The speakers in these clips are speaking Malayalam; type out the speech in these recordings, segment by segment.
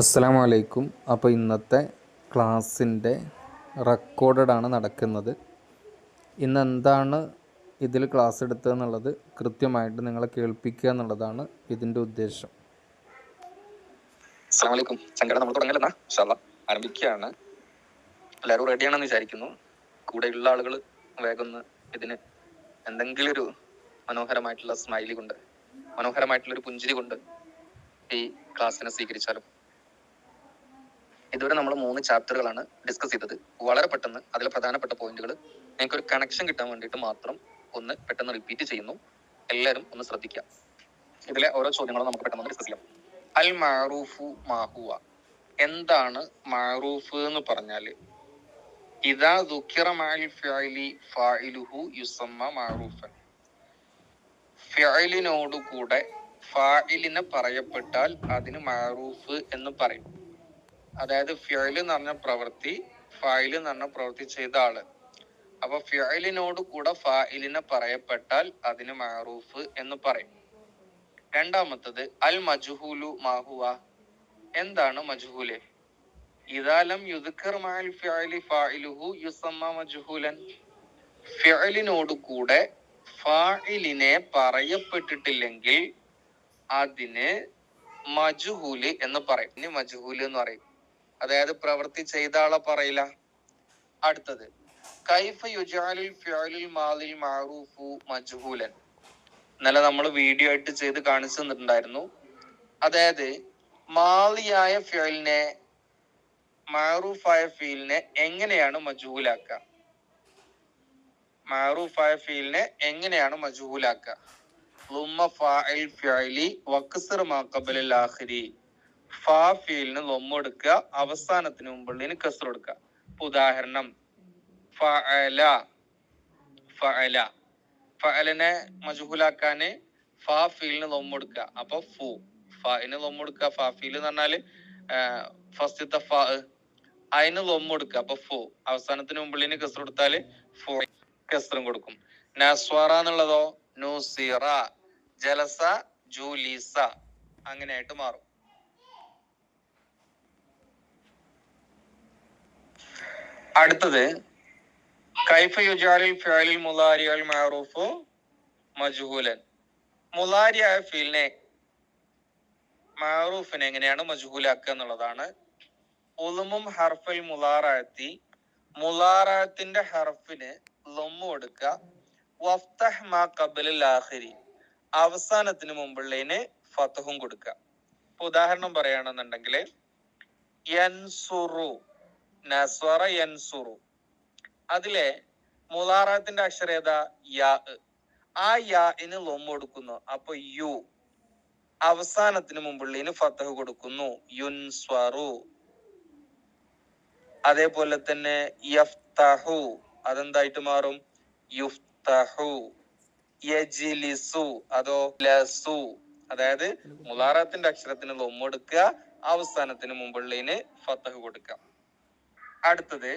അസ്സലാമു വലൈക്കും അപ്പോൾ ഇന്നത്തെ ക്ലാസ്സിന്റെ ആണ് നടക്കുന്നത്. ഇന്ന് എന്താണ് ഇതിൽ ക്ലാസ് എടുത്തതെന്നുള്ളത് കൃത്യമായിട്ട് നിങ്ങളെ കേൾപ്പിക്കുക എന്നുള്ളതാണ് ഇതിന്റെ ഉദ്ദേശം. അസ്സാം നമ്മൾ ആരംഭിക്കുകയാണ്. എല്ലാവരും റെഡിയാണെന്ന് വിചാരിക്കുന്നു. കൂടെയുള്ള ആളുകൾ വേഗം ഇതിന് എന്തെങ്കിലും ഒരു മനോഹരമായിട്ടുള്ള സ്മൈലി കൊണ്ട് മനോഹരമായിട്ടുള്ള ഒരു പുഞ്ചിരി കൊണ്ട് ഈ ക്ലാസ്സിനെ സ്വീകരിച്ചാലും ഇതുവരെ നമ്മൾ മൂന്ന് ചാപ്റ്ററുകളാണ് ഡിസ്കസ് ചെയ്തത്. വളരെ പെട്ടെന്ന് അതിലെ പ്രധാനപ്പെട്ട പോയിന്റുകൾ നിങ്ങൾക്ക് ഒരു കണക്ഷൻ കിട്ടാൻ വേണ്ടിയിട്ട് മാത്രം ഒന്ന് പെട്ടെന്ന് റിപ്പീറ്റ് ചെയ്യുന്നു. എല്ലാവരും ഒന്ന് ശ്രദ്ധിക്കുക ഇതിലെ ഓരോ ചോദ്യങ്ങളും നമുക്ക് പെട്ടെന്ന് ഡിസ്കസ് ചെയ്യാം. അൽ മാറൂഫു മാഹുവ എന്താണ് മാറൂഫ് എന്ന് പറഞ്ഞാൽ? ഇതാ ദുഃഖിറ മാൽ ഫാഇലുഹു ഫായിലിനെ പറയപ്പെട്ടാൽ അതിന് മാറൂഫ് എന്ന് പറയും. അതായത് ഫിയൽ എന്ന് പറഞ്ഞ പ്രവൃത്തി ഫായിൽ എന്ന് പറഞ്ഞ പ്രവൃത്തി ചെയ്ത ആൾ. അപ്പൊ ഫിയലിനോട് കൂടെ ഫായിലിനെ പറയപ്പെട്ടാൽ അതിന് മാറൂഫ് എന്ന് പറയും. രണ്ടാമത്തത് അൽ മജ്ഹൂലു മാഹുവ എന്താണ് മജ്ഹൂൽ? ഇതാലം യുദ്ക്കർ മാൽ യുസമ്മ മജ്ഹൂലൻ. ഫിഅലിനോട് കൂടെ ഫായിലിനെ പറയപ്പെട്ടിട്ടില്ലെങ്കിൽ അതിന് മജുഹൂൽ എന്ന് പറയും. ഇനി മജുഹൂൽ എന്ന് പറയും. അതായത് പ്രവൃത്തി ചെയ്ത ആളെ പറയില്ല. അടുത്തത്. കൈഫ യുജാലിൽ മാറൂഫു മജ്ഹൂലൻ. ഇന്നലെ നമ്മൾ വീഡിയോ ആയിട്ട് ചെയ്ത് കാണിച്ചു തന്നിട്ടുണ്ടായിരുന്നു. അതായത് മാലിയായ ഫീലിനെ മാറൂഫായ ഫീലിനെ എങ്ങനെയാണ് മജൂലാക്കുക മാറൂഫായ ഫീലിനെ എങ്ങനെയാണ് മജൂലാക്കുക ലുമ്മ ആഖിരി ഫാ ഫീലിന് ലൊമ്മ എടുക്കുക. അവസാനത്തിന് മുമ്പുള്ളതിന് കസർ എടുക്കുക ഉദാഹരണം ഫഅല ഫഅല. ഫഅലിനെ മജുഹുലാക്കാന് ഫാ ഫീലിന് ലൊമ്മ എടുക്കുക അപ്പൊ ഫു ഫിന് ലൊമ്മ എടുക്കുക ഫാ ഫീൽ എന്ന് പറഞ്ഞാൽ ഫസ്റ്റത്തെ ഫ അതിന് ലൊമ്മ കൊടുക്കുക. അപ്പൊ ഫു അവസാനത്തിന് മുമ്പിളിന് കസർ കൊടുത്താൽ ഫു കസറും കൊടുക്കും. നസ്വാറ എന്നുള്ളതോ? നൂസിറ. ജലസ ജൂലീസ. അങ്ങനെയായിട്ട് മാറും. അടുത്തത് കൈഫ യുജാലിൽ ഫിയാലിൽ മുലാരി അൽ മഅറൂഫു മജ്ഹൂലൻ. മുലാരിയായ ഫീലിനെ മഅറൂഫിനെ എങ്ങനെയാണ് മജുഹൂലാക്കുക എന്നുള്ളതാണ്. ഉളുമും ഹർഫൽ മുലാറായത്തി. മുലാറായത്തിന്റെ ഹർഫിന് ലൊമ്മു കൊടുക്കുക. വഫ്തഹ് മാ കബലിൽ ആഖിരി. അവസാനത്തിന് മുമ്പുള്ളതിന് ഫതഹും കൊടുക്കുക. ഉദാഹരണം പറയുകയാണെന്നുണ്ടെങ്കിൽ യൻസുറു. നസ്വറ യൻസുറു. അതിലെ മുലാറാത്തിന്റെ അക്ഷരം ഏതാ? യാ. ആ യാന് ലൊമ്മ കൊടുക്കുന്നു. അപ്പൊ യു. അവസാനത്തിന് മുമ്പുള്ളതിന് ഫത്തഹ് കൊടുക്കുന്നു. യുൻസ്വറു. അതേപോലെ തന്നെ യഫ്തഹു. അതെന്തായിട്ട് മാറും? യുഫ്തഹു. യജിലിസു. അതോ ലസു. അതായത് മുലാറത്തിന്റെ അക്ഷരത്തിന് ലൊമ്മ കൊടുക്കുക. അവസാനത്തിന് മുമ്പുള്ളതിന് ഫത്തഹ് കൊടുക്കുക. അടുത്തത്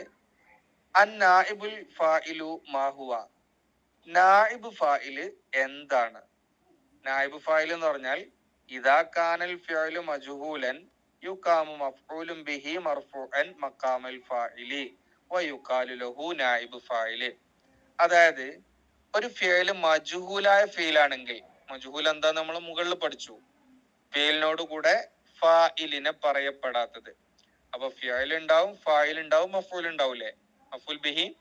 അന്നായിബുൽ ഫായിലു മാഹുവ നായിബ് ഫായിൽ എന്താണ്? നായിബ് ഫായിൽ എന്ന് പറഞ്ഞാൽ ഇതാ കാനൽ മജുഹൂലൻ മജ്ഹൂലൻ യുകാമു മഫ്ഊലും ബിഹി മർഫൂഅൻ മക്കാമൽ ഫായിലി വയുക്കാലു ലഹു നായിബ് ഫായിൽ അതായത് ഒരു ഫിയൽ മജുഹൂലായ ഫീലാണെങ്കിൽ മജുഹൂൽ എന്താ നമ്മൾ മുകളിൽ പഠിച്ചു. ഫീലിനോട് കൂടെ ഫായിലിനെ പറയപ്പെടാത്തത്. അപ്പൊ ഫിയൽ ഉണ്ടാവും ഫായിൽ ഉണ്ടാവും മഫൂൽ ഉണ്ടാവൂലേ മഫൂൽ ബിഹി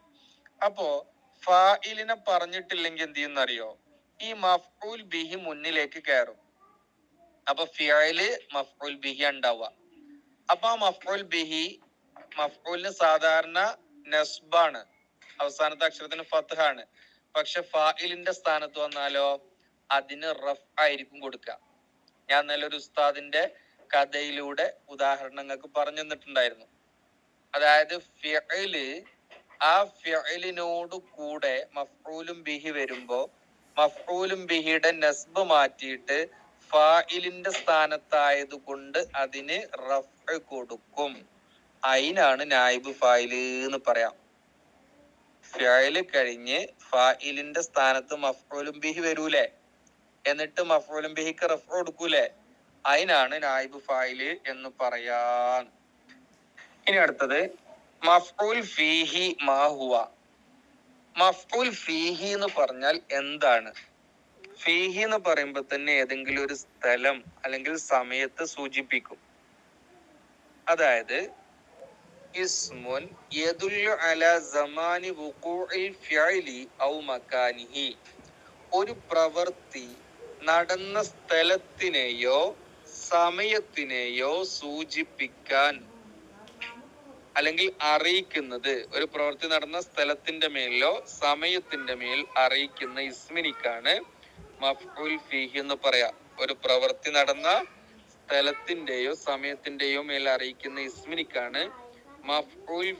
അപ്പോ ഫായിലിനെ പറഞ്ഞിട്ടില്ലെങ്കിൽ എന്ത് ചെയ്യുന്ന അറിയോ ഈ മഫൂൽ ബിഹി മുന്നിലേക്ക് കയറും. അപ്പൊ ഫിയൽ മഫൂൽ ബിഹി ഉണ്ടാവുക. അപ്പൊ ആ മഫൂൽ ബിഹി മഫൂലിന് സാധാരണ നസ്ബാണ്. അവസാനത്തെ അക്ഷരത്തിന് ഫത്ഹാണ്. പക്ഷെ ഫായിലിന്റെ സ്ഥാനത്ത് വന്നാലോ അതിന് റഫ് ആയിരിക്കും കൊടുക്കുക. ഞാൻ നല്ലൊരു ഉസ്താദിന്റെ കഥയിലൂടെ ഉദാഹരണങ്ങൾക്ക് പറഞ്ഞു തന്നിട്ടുണ്ടായിരുന്നു. അതായത് ഫിഅൽ ആ ഫിഅലിനോട് കൂടെ മഫ്ഊലും ബിഹി വരുമ്പോ മഫ്ഊലും ബിഹിയുടെ നസ്ബ് മാറ്റിയിട്ട് ഫായിലിന്റെ സ്ഥാനത്തായത് കൊണ്ട് അതിന് റഫ് കൊടുക്കും. അതിനാണ് നായിബ് ഫായിൽ എന്ന് പറയാം. ഫിഅൽ കഴിഞ്ഞ് ഫായിലിന്റെ സ്ഥാനത്ത് മഫ്ഊലും ബിഹി വരൂലേ? എന്നിട്ട് മഫ്ഊലും ബിഹിക്ക് റഫ് കൊടുക്കൂലേ? അതിനാണ് നായിബ് ഫായിൽ എന്ന് പറയാൻ. ഇനി അടുത്തത്. മഫ്ഉൽ ഫീഹി മാഹുവ മഫ്ഉൽ ഫീഹി എന്ന് പറഞ്ഞാൽ എന്താണ്? ഫീഹി എന്ന് പറയുമ്പോൾ തന്നെ ഏതെങ്കിലും ഒരു സ്ഥലം അല്ലെങ്കിൽ സമയത്ത് സൂചിപ്പിക്കും. അതായത് ഇസ്മുൻ യദുല്ലു അല സമാനി വുഖൂഇൽ ഔ മക്കാനിഹി ഒരു പ്രവൃത്തി നടന്ന സ്ഥലത്തിനെയോ സമയത്തിനെയോ സൂചിപ്പിക്കാൻ അല്ലെങ്കിൽ അറിയിക്കുന്നത്. ഒരു പ്രവൃത്തി നടന്ന സ്ഥലത്തിന്റെ മേലിലോ സമയത്തിന്റെ മേൽ അറിയിക്കുന്ന ഇസ്മിനിക്കാണ് മഫ്ഉൽ ഫീഹി എന്ന് പറയാ. ഒരു പ്രവൃത്തി നടന്ന സ്ഥലത്തിന്റെയോ സമയത്തിന്റെയോ മേൽ അറിയിക്കുന്ന ഇസ്മിനിക്കാണ്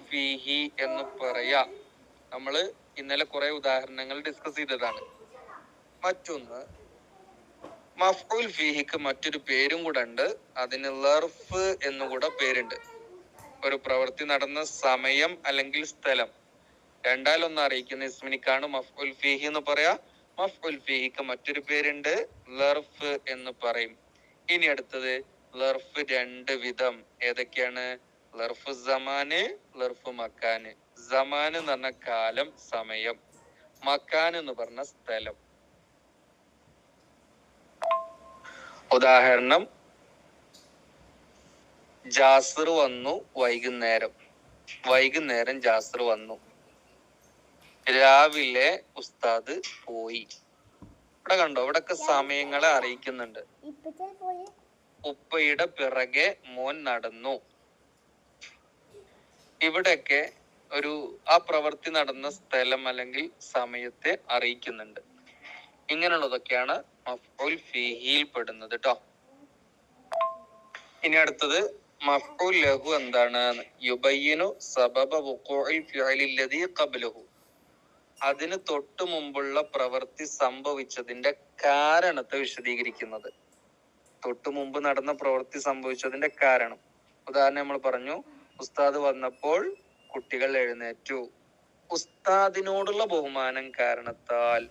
ഫീഹി എന്ന് പറയാ. നമ്മൾ ഇന്നലെ കുറെ ഉദാഹരണങ്ങൾ ഡിസ്കസ് ചെയ്തതാണ്. മറ്റൊന്ന് മഫ്ഉൽ ഫീഹിക്ക് മറ്റൊരു പേരും കൂടെ ഉണ്ട്. അതിന് ലർഫ് എന്നുകൂടെ പേരുണ്ട്. ഒരു പ്രവൃത്തി നടന്ന സമയം അല്ലെങ്കിൽ സ്ഥലം. രണ്ടാലൊന്ന് അറിയിക്കുന്ന ഇസ്മിനിക്കാണ് മഫ്ഉൽ ഫീഹി എന്ന് പറയാ. മഫ്ഉൽ ഫീഹിക്ക് മറ്റൊരു പേരുണ്ട്. ലർഫ് എന്ന് പറയും. ഇനി അടുത്തത് ലർഫ് രണ്ട് വിധം. ഏതൊക്കെയാണ്? ലർഫ് സമാന് ലർഫ് മക്കാന്. സമാൻ എന്ന് പറഞ്ഞ കാലം സമയം. മക്കാൻ എന്ന് പറഞ്ഞ സ്ഥലം. ഉദാഹരണം ജാസർ വന്നു വൈകുന്നേരം. വൈകുന്നേരം ജാസർ വന്നു. രാവിലെ ഉസ്താദ് പോയി. ഇവിടെ കണ്ടോ? ഇവിടൊക്കെ സമയങ്ങളെ അറിയിക്കുന്നുണ്ട്. ഉപ്പയുടെ പിറകെ മോൻ നടന്നു. ഇവിടെയൊക്കെ ഒരു ആ പ്രവൃത്തി നടന്ന സ്ഥലം അല്ലെങ്കിൽ സമയത്തെ അറിയിക്കുന്നുണ്ട്. ഇങ്ങനെയുള്ളതൊക്കെയാണ് മഫ്ഊൽ ഫീഹിയിൽ പെടുന്നത് കേട്ടോ ഇനി അടുത്തത് മഫ്ഊൽ ലഹു എന്താണ് യുബയ്യനു സബബ വുഖൂഇൽ ലദീ ഖബ്ലഹു. അതിന് തൊട്ടു മുമ്പുള്ള പ്രവൃത്തി സംഭവിച്ചതിന്റെ കാരണത്തെ വിശദീകരിക്കുന്നത്. തൊട്ടു മുമ്പ് നടന്ന പ്രവൃത്തി സംഭവിച്ചതിന്റെ കാരണം. ഉദാഹരണം നമ്മൾ പറഞ്ഞു ഉസ്താദ് വന്നപ്പോൾ കുട്ടികൾ എഴുന്നേറ്റു. ഉസ്താദിനോടുള്ള ബഹുമാനം കാരണത്താൽ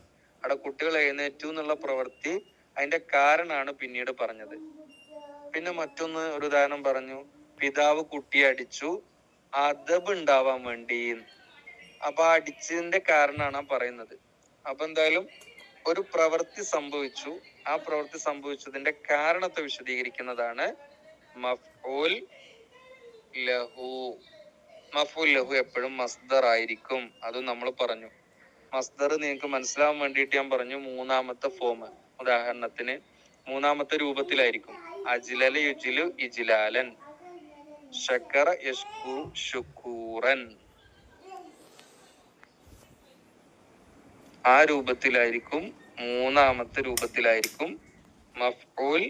അവിടെ കുട്ടികൾ എഴുന്നേറ്റു എന്നുള്ള പ്രവൃത്തി അതിന്റെ കാരണമാണ് പിന്നീട് പറഞ്ഞത്. പിന്നെ മറ്റൊന്ന് ഒരു ഉദാഹരണം പറഞ്ഞു. പിതാവ് കുട്ടിയെ അടിച്ചു. അതബ് ഉണ്ടാവാൻ വേണ്ടി. അപ്പൊ ആ അടിച്ചതിന്റെ കാരണമാണ് ആ പറയുന്നത്. അപ്പൊ എന്തായാലും ഒരു പ്രവൃത്തി സംഭവിച്ചു. ആ പ്രവൃത്തി സംഭവിച്ചതിന്റെ കാരണത്തെ വിശദീകരിക്കുന്നതാണ് മഫ്ഊൽ ലഹു. മഫ്ഊൽ ലഹു എപ്പോഴും മസ്ദർ ആയിരിക്കും. അത് നമ്മൾ പറഞ്ഞു. മസ്ദർ നിങ്ങൾക്ക് മനസ്സിലാവാൻ വേണ്ടിയിട്ട് ഞാൻ പറഞ്ഞു മൂന്നാമത്തെ ഫോം ഉദാഹരണത്തിന് മൂന്നാമത്തെ രൂപത്തിലായിരിക്കും. അജ്ലല യുജിലു ഇജിലാലൻ. ഷക്കറ യഷ്കു ഷുക്കൂറൻ ആ രൂപത്തിലായിരിക്കും മൂന്നാമത്തെ രൂപത്തിലായിരിക്കും മഫ്ഊൽ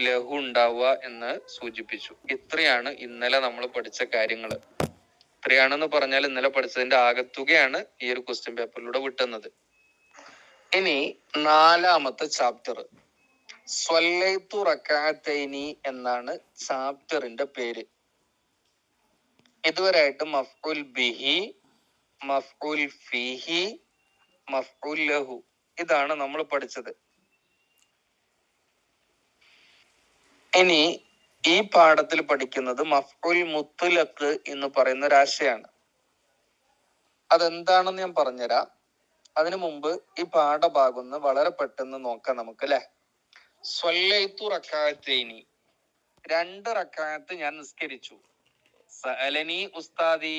ലഹു ഉണ്ടാവുക എന്ന് സൂചിപ്പിച്ചു. ഇത്രയാണ് ഇന്നലെ നമ്മൾ പഠിച്ച കാര്യങ്ങൾ ഇത്രയാണെന്ന് പറഞ്ഞാൽ ഇന്നലെ പഠിച്ചതിന്റെ ആകത്തുകയാണ് ഈ ഒരു ക്വസ്റ്റ്യൻ പേപ്പറിലൂടെ വിട്ടുന്നത്. ഇനി നാലാമത്തെ ചാപ്റ്റർ സ്വല്ലൈത്തു റക്കാത്തൈനി എന്നാണ് ചാപ്റ്ററിന്റെ പേര്. ഇതുവരെയായിട്ട് മഫ്ഉൽ ബിഹി മഫ്ഉൽ ഫിഹി മഫ്ഉൽ ലഹു ഇതാണ് നമ്മൾ പഠിച്ചത്. ഇനി ഈ പാഠത്തിൽ പഠിക്കുന്നത് മഫ്ഉൽ മുത്തുലക്ക് എന്ന് പറയുന്ന ഒരു ആശയാണ്. അതെന്താണെന്ന് ഞാൻ പറഞ്ഞുതരാം. അതിനു മുമ്പ് ഈ പാഠഭാഗം ഒന്ന് വളരെ പെട്ടെന്ന് നോക്കാം നമുക്ക് അല്ലെ സ്വല്ലൈത്തു റക്കാത്തേനി രണ്ട് റക്കാത്ത് ഞാൻ നിസ്കരിച്ചു. സഅലനി ഉസ്താദി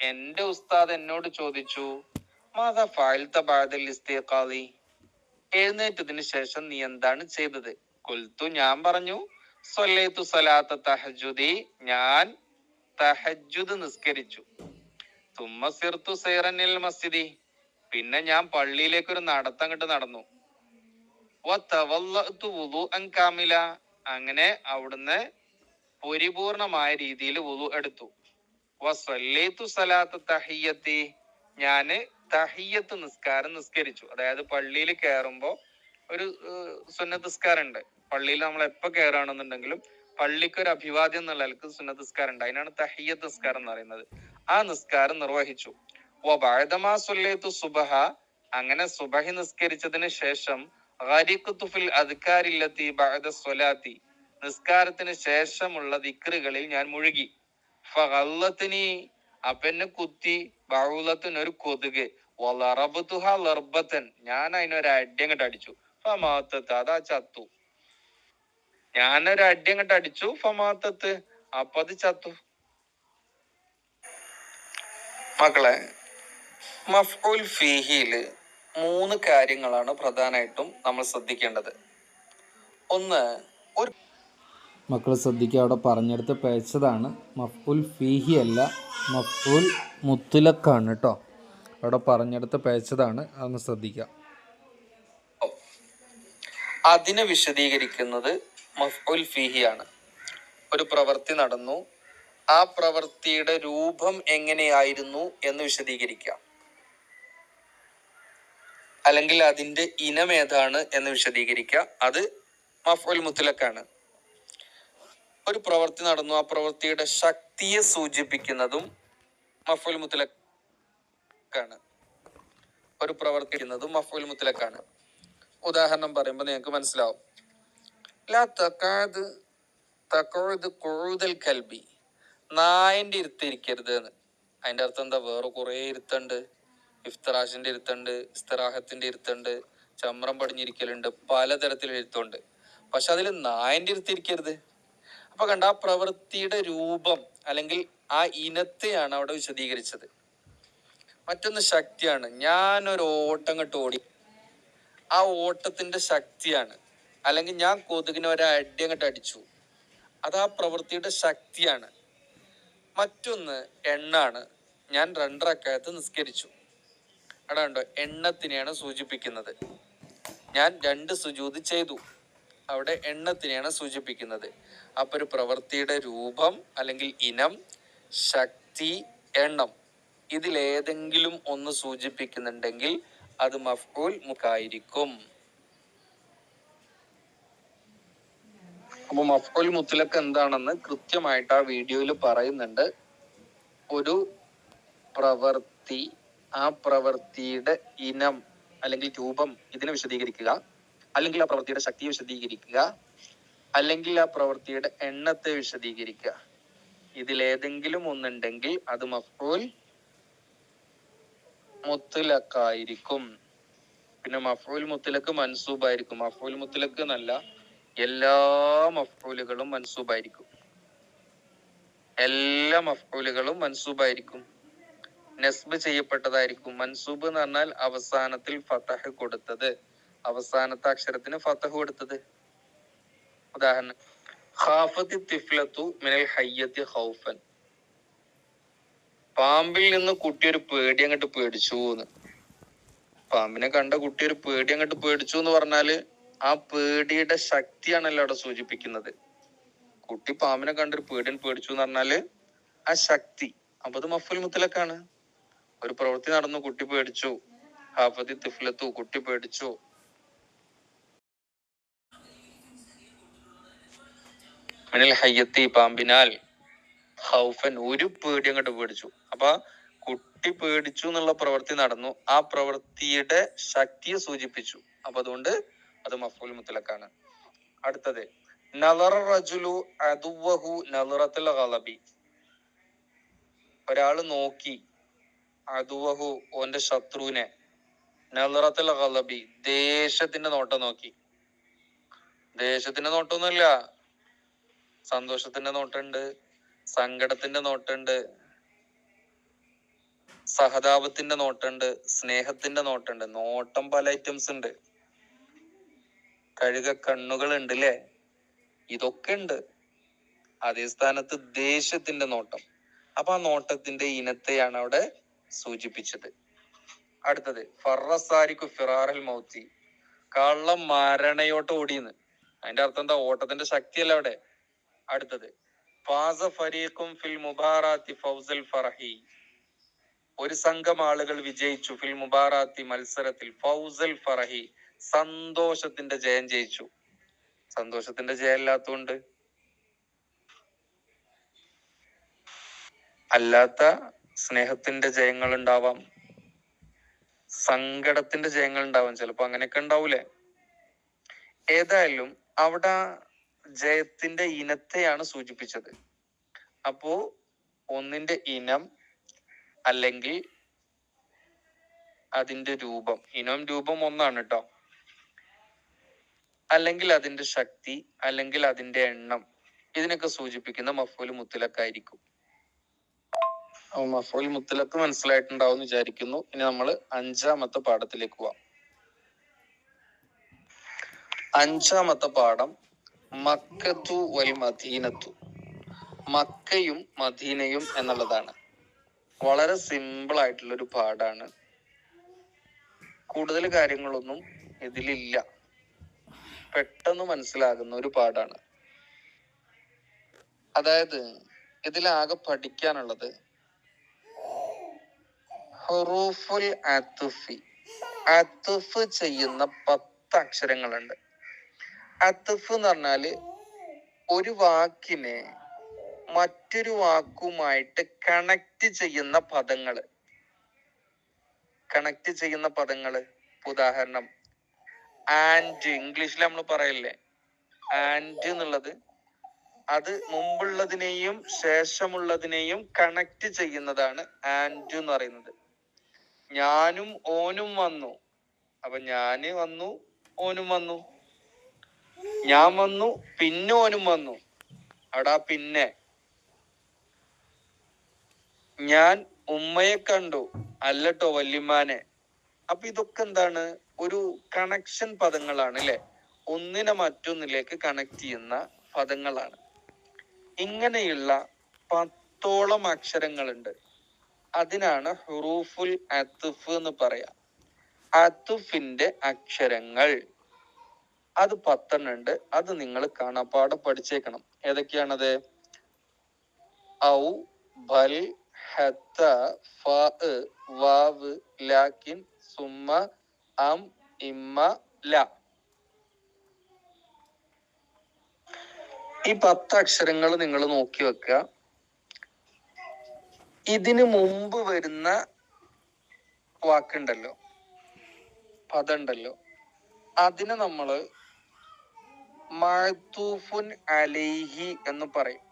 എന്റെ ഉസ്താദ് എന്നോട് ചോദിച്ചു മാതാ ഫാൽത്ത ബാദൽ ഇസ്തിഖാദി? എഴുന്നേറ്റതിന് ശേഷം നീ എന്താണ് ചെയ്തത്? കൊൽത്തു ഞാൻ പറഞ്ഞു ഞാൻ നിസ്കരിച്ചു. മസ്ജിദി പിന്നെ ഞാൻ പള്ളിയിലേക്ക് ഒരു നടത്തം കിട്ട് നടന്നു. അങ്ങനെ അവിടുന്ന് പരിപൂർണമായ രീതിയിൽ വുളു എടുത്തു. തഹിയത്തി ഞാൻ തഹിയത്ത് നിസ്കാരം നിസ്കരിച്ചു. അതായത് പള്ളിയിൽ കയറുമ്പോ ഒരു സുന്നത്ത് ഉണ്ട് പള്ളിയിൽ നമ്മൾ എപ്പൊ കയറുകയാണെന്നുണ്ടെങ്കിലും പള്ളിക്ക് ഒരു അഭിവാദ്യം എന്നുള്ള നിലയ്ക്ക് സുന്നത്ത് നിസ്കാരം ഉണ്ട്. അതിനാണ് തഹിയ്യത്ത് നിസ്കാരം എന്ന് പറയുന്നത്. ആ നിസ്കാരം നിർവഹിച്ചു. സുബഹ. അങ്ങനെ സുബഹി നിസ്കരിച്ചതിന് ശേഷം നിസ്കാരത്തിന് ശേഷമുള്ള ദിക്റുകളിൽ ഞാൻ മുഴുകി. ഫഗല്ലത്തിനി. അപ്പന്നെ കുത്തി ബൗലത്തിന് ഒരു കൊതുക്. ഞാൻ അതിനൊരു അടി അടിച്ചു. അത് ആ ചത്തു. ഞാനൊരു അടി അങ്ങോട്ട് അടിച്ചു ഫമാത്തത്ത് അപ്പൊ അത് ചത്തു. മക്കളെ മഫ്ഉൽ ഫീഹിയിൽ മൂന്ന് കാര്യങ്ങളാണ് പ്രധാനമായിട്ടും നമ്മൾ ശ്രദ്ധിക്കേണ്ടത്. ഒന്ന് ഒരു മക്കൾ ശ്രദ്ധിക്കുക അവിടെ പറഞ്ഞെടുത്ത് പേച്ചതാണ്. മഫ്ഉൽ ഫീഹി അല്ല മഫ്ഉൽ മുത്തുലക്കാണ് കേട്ടോ അവിടെ പറഞ്ഞെടുത്ത് പേച്ചതാണ് അതൊന്ന് ശ്രദ്ധിക്കുക. അതിനെ വിശദീകരിക്കുന്നത് മഫ്ഉൽ ഫീഹിയാണ് ഒരു പ്രവൃത്തി നടന്നു. ആ പ്രവൃത്തിയുടെ രൂപം എങ്ങനെയായിരുന്നു എന്ന് വിശദീകരിക്കാം. അല്ലെങ്കിൽ അതിന്റെ ഇനം ഏതാണ് എന്ന് വിശദീകരിക്കാം. അത് മഫ്ഉൽ മുത്തലക്കാണ് ഒരു പ്രവൃത്തി നടന്നു. ആ പ്രവൃത്തിയുടെ ശക്തിയെ സൂചിപ്പിക്കുന്നതും മഫ്ഉൽ മുത്തലക്കാണ് ഒരു പ്രവർത്തിക്കുന്നതും മഫ്ഉൽ മുത്തലക്കാണ് ഉദാഹരണം പറയുമ്പോൾ നിങ്ങൾക്ക് മനസ്സിലാവും. ലാ തക്കാത് തക്കഴുത് കൊഴുതൽ കൽബി. നായന്റെ ഇരുത്തിരിക്കരുത് എന്ന് അതിന്റെ അർത്ഥം എന്താ? വേറെ കുറേ ഇരുത്തുണ്ട്. ഇഫ്തറാഷിന്റെ ഇരുത്തുണ്ട് ഇസ്തറാഹത്തിന്റെ ഇരുത്തുണ്ട് ചമ്രം പടിഞ്ഞിരിക്കലുണ്ട് പലതരത്തിലുള്ള ഇരുത്തുണ്ട് പക്ഷെ അതിൽ നായന്റെ ഇരുത്തിരിക്കരുത് അപ്പൊ കണ്ട ആ പ്രവൃത്തിയുടെ രൂപം അല്ലെങ്കിൽ ആ ഇനത്തെയാണ് അവിടെ വിശദീകരിച്ചത്. മറ്റൊന്ന് ശക്തിയാണ്. ഞാനൊരു ഓട്ടം കണ്ട് ഓടി. ആ ഓട്ടത്തിന്റെ ശക്തിയാണ്. അല്ലെങ്കിൽ ഞാൻ കൊതുകിനെ ഒരു അടി അങ്ങോട്ട് അടിച്ചു. അത് ആ പ്രവൃത്തിയുടെ ശക്തിയാണ്. മറ്റൊന്ന് എണ്ണാണ്. ഞാൻ രണ്ടരക്കാലത്ത് നിസ്കരിച്ചു. അവിടെ ഉണ്ടോ എണ്ണത്തിനെയാണ് സൂചിപ്പിക്കുന്നത്. ഞാൻ രണ്ട് സുജൂത് ചെയ്തു. അവിടെ എണ്ണത്തിനെയാണ് സൂചിപ്പിക്കുന്നത്. അപ്പൊ ഒരു പ്രവൃത്തിയുടെ രൂപം അല്ലെങ്കിൽ ഇനം ശക്തി എണ്ണം ഇതിലേതെങ്കിലും ഒന്ന് സൂചിപ്പിക്കുന്നുണ്ടെങ്കിൽ അത് മഫ്കൂൽ മുക്കായിരിക്കും. അപ്പൊ മഫോൽ മുത്തലക്ക് എന്താണെന്ന് കൃത്യമായിട്ട് ആ വീഡിയോയിൽ പറയുന്നുണ്ട്. ഒരു പ്രവൃത്തി ആ പ്രവൃത്തിയുടെ ഇനം അല്ലെങ്കിൽ രൂപം ഇതിനെ വിശദീകരിക്കുക. അല്ലെങ്കിൽ ആ പ്രവൃത്തിയുടെ ശക്തി വിശദീകരിക്കുക. അല്ലെങ്കിൽ ആ പ്രവൃത്തിയുടെ എണ്ണത്തെ വിശദീകരിക്കുക. ഇതിലേതെങ്കിലും ഒന്നുണ്ടെങ്കിൽ അത് മഫ്ഊൽ മുത്തലക്കായിരിക്കും പിന്നെ മഫ്ഊൽ മുത്തലക്ക് മൻസൂബായിരിക്കും. മഫ്ഊൽ മുത്തലക്ക് എന്നല്ല എല്ലാ മഫ്ഊലുകളും മൻസൂബായിരിക്കും. എല്ലാ മഫ്ഊലുകളും മൻസൂബായിരിക്കും. നസ്ബ് ചെയ്യപ്പെട്ടതായിരിക്കും. മൻസൂബ് എന്ന് പറഞ്ഞാൽ അവസാനത്തിൽ ഫതഹ് കൊടുത്തത്. അവസാനത്തെ അക്ഷരത്തിന് ഫതഹ് കൊടുത്തത്. ഉദാഹരണം ഖാഫത്തി തിഫ്ലത്തു മിനൽ ഹയ്യത്തി ഖൗഫൻ. പാമ്പിൽ നിന്ന് കുട്ടി ഒരു പേടി അങ്ങോട്ട് പേടിച്ചു എന്ന് പാമ്പിനെ കണ്ട കുട്ടി ഒരു പേടി അങ്ങോട്ട് പേടിച്ചു എന്ന് പറഞ്ഞാൽ ആ പേടിയുടെ ശക്തിയാണല്ലോ അവിടെ സൂചിപ്പിക്കുന്നത്. കുട്ടി പാമ്പിനെ കണ്ടൊരു പേടിയൻ പേടിച്ചു എന്ന് പറഞ്ഞാൽ ആ ശക്തി അപ്പൊ അത് മഫുൽ മുത്തലക്കാണ് ഒരു പ്രവൃത്തി നടന്നു കുട്ടി പേടിച്ചു. ഹാഫത്തി തിഫ്ലത്തു കുട്ടി പേടിച്ചു. മിനൽ ഹയ്യത്തി പാമ്പിനാൽ ഹൗഫൻ ഒരു പേടി അങ്ങോട്ട് പേടിച്ചു. അപ്പൊ കുട്ടി പേടിച്ചു എന്നുള്ള പ്രവൃത്തി നടന്നു. ആ പ്രവൃത്തിയുടെ ശക്തിയെ സൂചിപ്പിച്ചു. അപ്പൊ അതുകൊണ്ട് അത് മഫൂൽ മുത്തലക്കാണ്. അടുത്തത് നളറ റജുലു അതുവഹു നളറത്തുൽ ഗളബി ഒരാൾ നോക്കി അതുവഹു ഓന്റെ ശത്രുവിനെ നളറത്തുൽ ഗളബി ദേശത്തിന്റെ നോട്ടം നോക്കി. ദേശത്തിന്റെ നോട്ടമൊന്നുമില്ല സന്തോഷത്തിന്റെ നോട്ടുണ്ട് സങ്കടത്തിന്റെ നോട്ടുണ്ട് സഹതാപത്തിന്റെ നോട്ടുണ്ട് സ്നേഹത്തിന്റെ നോട്ടുണ്ട് നോട്ടം പല ഐറ്റംസ് ഉണ്ട്. കഴുക കണ്ണുകൾ ഉണ്ട് അല്ലേ ഇതൊക്കെ ഉണ്ട് അതേ സ്ഥാനത്ത് ദേശത്തിന്റെ നോട്ടം. അപ്പൊ ആ നോട്ടത്തിന്റെ ഇനത്തെയാണ് അവിടെ സൂചിപ്പിച്ചത്. അടുത്തത് ഫറസാരിക്കു ഫിറാറൽ മൗത്തി. കള്ളം മരണയോട്ട് ഓടിയെന്ന്. അതിന്റെ അർത്ഥം എന്താ? ഓട്ടത്തിന്റെ ശക്തിയല്ല അവിടെ? അടുത്തത് ഫാസ ഫരീഖും ഫിൽ മുബാറാത്തി ഫൗസൽ ഫറഹി. ഒരു സംഘം ആളുകൾ വിജയിച്ചു ഫിൽ മുബാറാത്തി മത്സരത്തിൽ ഫൗസൽ ഫറഹി. സന്തോഷത്തിന്റെ ജയം ജയിച്ചു. സന്തോഷത്തിന്റെ ജയം അല്ലാത്തോണ്ട് അല്ലാത്ത സ്നേഹത്തിന്റെ ജയങ്ങൾ ഉണ്ടാവാം സങ്കടത്തിന്റെ ജയങ്ങൾ ഉണ്ടാവാം ചിലപ്പോ അങ്ങനെയൊക്കെ ഉണ്ടാവൂലേ? ഏതായാലും അവിടെ ജയത്തിന്റെ ഇനത്തെയാണ് സൂചിപ്പിച്ചത്. അപ്പോ ഒന്നിന്റെ ഇനം അല്ലെങ്കിൽ അതിന്റെ രൂപം. ഇനം രൂപം ഒന്നാണ് കേട്ടോ അല്ലെങ്കിൽ അതിന്റെ ശക്തി അല്ലെങ്കിൽ അതിന്റെ എണ്ണം. ഇതിനൊക്കെ സൂചിപ്പിക്കുന്ന മഫൂൽ മുത്തലക്കായിരിക്കും മഫൂൽ മുത്തലക്ക് മനസ്സിലായിട്ടുണ്ടാവും എന്ന് വിചാരിക്കുന്നു. ഇനി നമ്മൾ അഞ്ചാമത്തെ പാഠത്തിലേക്ക് പോവാം. അഞ്ചാമത്തെ പാഠം മക്കത്തു വൽ മദീനത്തു. മക്കയും മദീനയും എന്നുള്ളതാണ്. വളരെ സിമ്പിൾ ആയിട്ടുള്ള ഒരു പാഠാണ്. കൂടുതൽ കാര്യങ്ങളൊന്നും ഇതിലില്ല. പെട്ടെന്ന് മനസ്സിലാകുന്ന ഒരു പാഠാണ്. അതായത് ഇതിലാകെ പഠിക്കാനുള്ളത് ഹുറൂഫുൽ അത്തുഫി. അത്തുഫ് ചെയ്യുന്ന പത്ത് അക്ഷരങ്ങളുണ്ട് അത്തുഫ് എന്ന് പറഞ്ഞാൽ ഒരു വാക്കിനെ മറ്റൊരു വാക്കുമായിട്ട് കണക്ട് ചെയ്യുന്ന പദങ്ങൾ. കണക്ട് ചെയ്യുന്ന പദങ്ങൾ. ഉദാഹരണം ആൻഡ് ഇംഗ്ലീഷിൽ നമ്മൾ പറയില്ലേ? ആൻഡ് എന്നുള്ളത് അത് മുമ്പുള്ളതിനെയും ശേഷമുള്ളതിനെയും കണക്ട് ചെയ്യുന്നതാണ് ആൻഡ് എന്ന് പറയുന്നത്. ഞാനും ഓനും വന്നു. അപ്പൊ ഞാൻ വന്നു ഓനും വന്നു. ഞാൻ വന്നു പിന്നെ ഓനും വന്നു. അവിടെ പിന്നെ. ഞാൻ ഉമ്മയെ കണ്ടു. അല്ലട്ടോ വല്യമ്മാനെ. അപ്പൊ ഇതൊക്കെ എന്താണ്? ഒരു കണക്ഷൻ പദങ്ങളാണ് അല്ലെ ഒന്നിനെ മറ്റൊന്നിലേക്ക് കണക്ട് ചെയ്യുന്ന പദങ്ങളാണ്. ഇങ്ങനെയുള്ള പത്തോളം അക്ഷരങ്ങളുണ്ട്. അതിനാണ് ഹുറൂഫുൽ അത്തുഫ് എന്ന് പറയാം. അത്തുഫിന്റെ അക്ഷരങ്ങൾ. അത് പത്തെണ്ണം ഉണ്ട് അത് നിങ്ങൾ കാണാപ്പാടെ പഠിച്ചേക്കണം. ഏതൊക്കെയാണത്? ഔ ബൽ ഹത്ത ഫ വാവ് ലാക്കിൻ സുമ്മ അം ഇമ്മ ല. ഈ പത്ത് അക്ഷരങ്ങൾ നിങ്ങൾ നോക്കി വെക്കുക. ഇതിന് മുമ്പ് വരുന്ന വാക്കുണ്ടല്ലോ. പദമുണ്ടല്ലോ. അതിനെ നമ്മൾ മഴത്തൂഫുൻ അലൈഹി എന്ന് പറയും.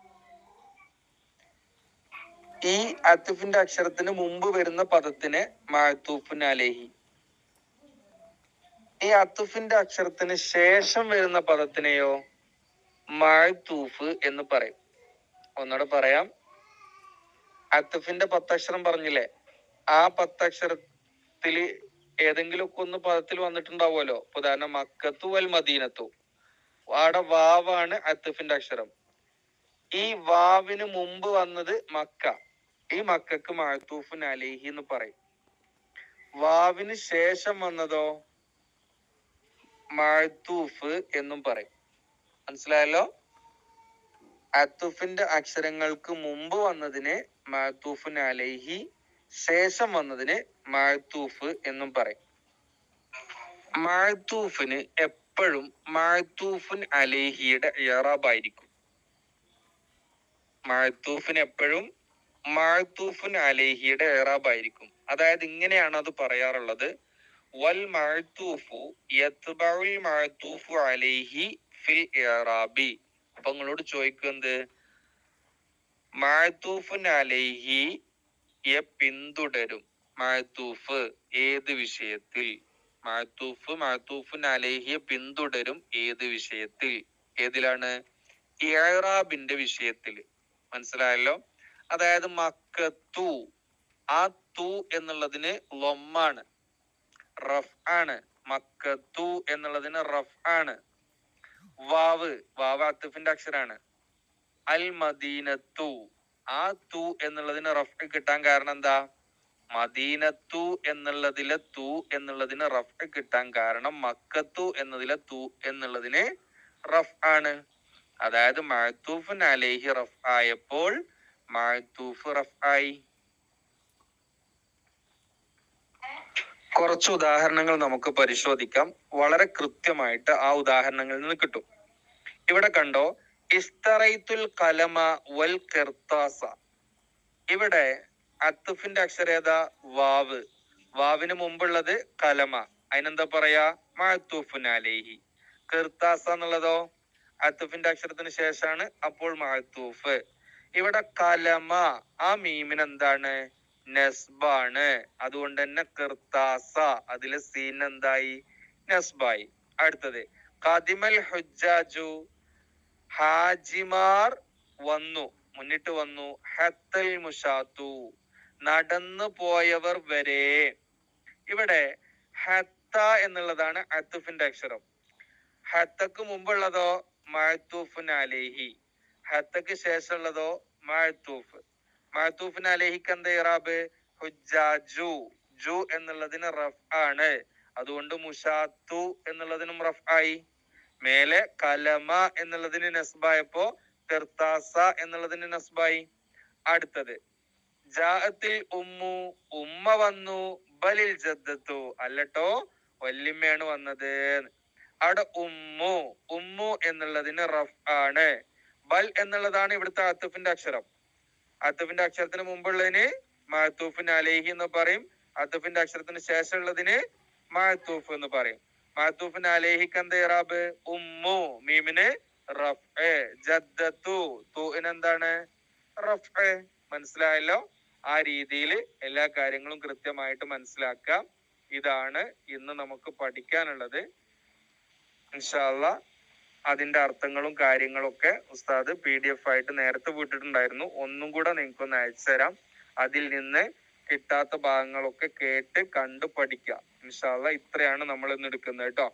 ഈ അത്തുഫിന്റെ അക്ഷരത്തിന് മുമ്പ് വരുന്ന പദത്തിന് മഴത്തൂഫുൻ അലൈഹി. ഈ അത്തുഫിന്റെ അക്ഷരത്തിന് ശേഷം വരുന്ന പദത്തിനെയോ മഴത്തൂഫ് എന്ന് പറയും. ഒന്നുകൂടെ പറയാം. അത്തുഫിന്റെ പത്തക്ഷരം പറഞ്ഞില്ലേ? ആ പത്തക്ഷരത്തിൽ ഏതെങ്കിലും ഒക്കെ ഒന്ന് പദത്തിൽ വന്നിട്ടുണ്ടാവുമല്ലോ. ഉദാഹരണം മക്കത്തു വൽ മദീനത്തു. അവിടെ വാവാണ് അത്തുഫിന്റെ അക്ഷരം. ഈ വാവിന് മുമ്പ് വന്നത് മക്ക. ഈ മക്കക്ക് മഅത്തൂഫുൻ അലൈഹി എന്ന് പറയും. വാവിന് ശേഷം വന്നതോ? മഅത്തൂഫ് എന്നും പറയും. മനസ്സിലായല്ലോ? അത്തുഫിന്റെ അക്ഷരങ്ങൾക്ക് മുമ്പ് വന്നതിന് മഴത്തൂഫിൻ അലൈഹി ശേഷം വന്നതിന് മഴത്തൂഫ് എന്നും പറയും. മഴത്തൂഫിന് എപ്പോഴും മഅത്തൂഫുൻ അലേഹിയുടെ ഇറാബായിരിക്കും മഴത്തൂഫിന് എപ്പോഴും മഅത്തൂഫുൻ അലേഹിയുടെ ഇറാബായിരിക്കും അതായത് ഇങ്ങനെയാണ് അത് പറയാറുള്ളത്. വൽ യത്ബഉൽ അലൈഹി ഫിൽ ഇറാബി. അപ്പൊ നിങ്ങളോട് ചോദിക്കുന്നത് മഅത്തൂഫുൻ അലൈഹി യെ പിന്തുടരും. മഴത്തൂഫ് ഏത് വിഷയത്തിൽ? മഴത്തൂഫ് മഅത്തൂഫുൻ അലൈഹിയെ പിന്തുടരും ഏത് വിഷയത്തിൽ? ഏതിലാണ്? ഇറാബിന്റെ വിഷയത്തിൽ. മനസ്സിലായല്ലോ? അതായത് മക്കത്തു ആ തു എന്നുള്ളതിന് ലൊമ്മാണ്. റഫ് ആണ്. മക്കത്തു എന്നുള്ളതിന് റഫ് ആണ്. വാവ് വാവ് അത്തുഫിന്റെ അക്ഷരാണ്. അൽ മദീനത്തു ആ തു എന്നുള്ളതിന് റഫ് കിട്ടാൻ കാരണം എന്താ? മദീനത്തു എന്നുള്ളതിലെ തു എന്നുള്ളതിന് റഫ് കിട്ടാൻ കാരണം മക്കത്തു എന്നതിലെ തു എന്നുള്ളതിന് റഫ് ആണ്. അതായത് മഹത്തൂഫ് അലേഹി റഫ് ആയപ്പോൾ മഹത്തൂഫ് റഫ് ആയി. കുറച്ച് ഉദാഹരണങ്ങൾ നമുക്ക് പരിശോധിക്കാം. വളരെ കൃത്യമായിട്ട് ആ ഉദാഹരണങ്ങളിൽ നിന്ന് കിട്ടും. ഇവിടെ കണ്ടോ ഇസ്തറൈത്തുൽ കലമ വൽ കെർത്താസ. ഇവിടെ അത്തുഫിന്റെ അക്ഷരേത വാവ്. വാവിന് മുമ്പുള്ളത് കലമ. അതിനെന്താ പറയാ? മഅത്തൂഫുൻ അലൈഹി. കിർത്താസ എന്നുള്ളതോ? അത്തുഫിന്റെ അക്ഷരത്തിന് ശേഷമാണ് അപ്പോൾ മഅത്തൂഫ്. ഇവിടെ കലമ. ആ മീമിന് എന്താണ് നെസ്ബാണ്. അതുകൊണ്ട് തന്നെ കിർത്താസ. അതിലെ സീൻ എന്തായി? നസ്ബായി. അടുത്തത്. കദിമൽ ഹുജാജു ഹാജിമാർ വന്നു. മുന്നിട്ട് വന്നു. ഹത്തൽ മുഷാത്തു. നടന്നു പോയവർ വരെ. ഇവിടെ ഹത്ത എന്നുള്ളതാണ് അത്തുഫിന്റെ അക്ഷരം. ഹത്തക്ക് മുമ്പുള്ളതോ മഴത്തൂഫിന് അലേഹി. ഹത്തക്ക് ശേഷമുള്ളതോ മഴത്തൂഫ് മഴത്തൂഫിന് അലേഹിക്ക് എന്താ ഇറാബ്? ഹുജാജു ജു. എന്നുള്ളതിന് റഫ് ആണ്. അതുകൊണ്ട് മുഷാത്തു എന്നുള്ളതിനും റഫ് ആയി. മേലെ കലമ എന്നുള്ളതിന് നസ്ബായപ്പോ തെർത്താസ എന്നുള്ളതിന് നസ്ബായി. അടുത്തത്. ജാഅത്തിൽ ഉമ്മു ഉമ്മ വന്നു. ബലിൽ ജദ്ദത്തു. അല്ലട്ടോ വല്യമ്മയാണ് വന്നത്. അവിടെ ഉമ്മു ഉമ്മു എന്നുള്ളതിന് റഫ് ആണ്. ബൽ എന്നുള്ളതാണ് ഇവിടുത്തെ അത്തുഫിന്റെ അക്ഷരം. അത്തുഫിന്റെ അക്ഷരത്തിന് മുമ്പുള്ളതിന് മഹത്തൂഫിൻ അലേഹി എന്ന് പറയും. അതഫിന്റെ അക്ഷരത്തിന് ശേഷമുള്ളതിന് മഹത്തൂഫ് എന്ന് പറയും. മഹത്തൂഫിൻ അലേഹിക്ക് എന്താ ഉമ്മു മീമിന് എന്താണ്? മനസ്സിലായല്ലോ? ആ രീതിയിൽ എല്ലാ കാര്യങ്ങളും കൃത്യമായിട്ട് മനസ്സിലാക്കാം. ഇതാണ് ഇന്ന് നമുക്ക് പഠിക്കാനുള്ളത്. ഇൻഷാല്ല അതിന്റെ അർത്ഥങ്ങളും കാര്യങ്ങളും ഒക്കെ ഉസ്താദ് പി ഡി എഫ് ആയിട്ട് നേരത്തെ വിട്ടിട്ടുണ്ടായിരുന്നു. ഒന്നും കൂടെ നിങ്ങൾക്ക് ഒന്ന് അയച്ചു തരാം. അതിൽ നിന്ന് കിട്ടാത്ത ഭാഗങ്ങളൊക്കെ കേട്ട് കണ്ടു പഠിക്കാം. ഇൻഷാല്ല ഇത്രയാണ് നമ്മൾ ഇന്ന് എടുക്കുന്നത് കേട്ടോ.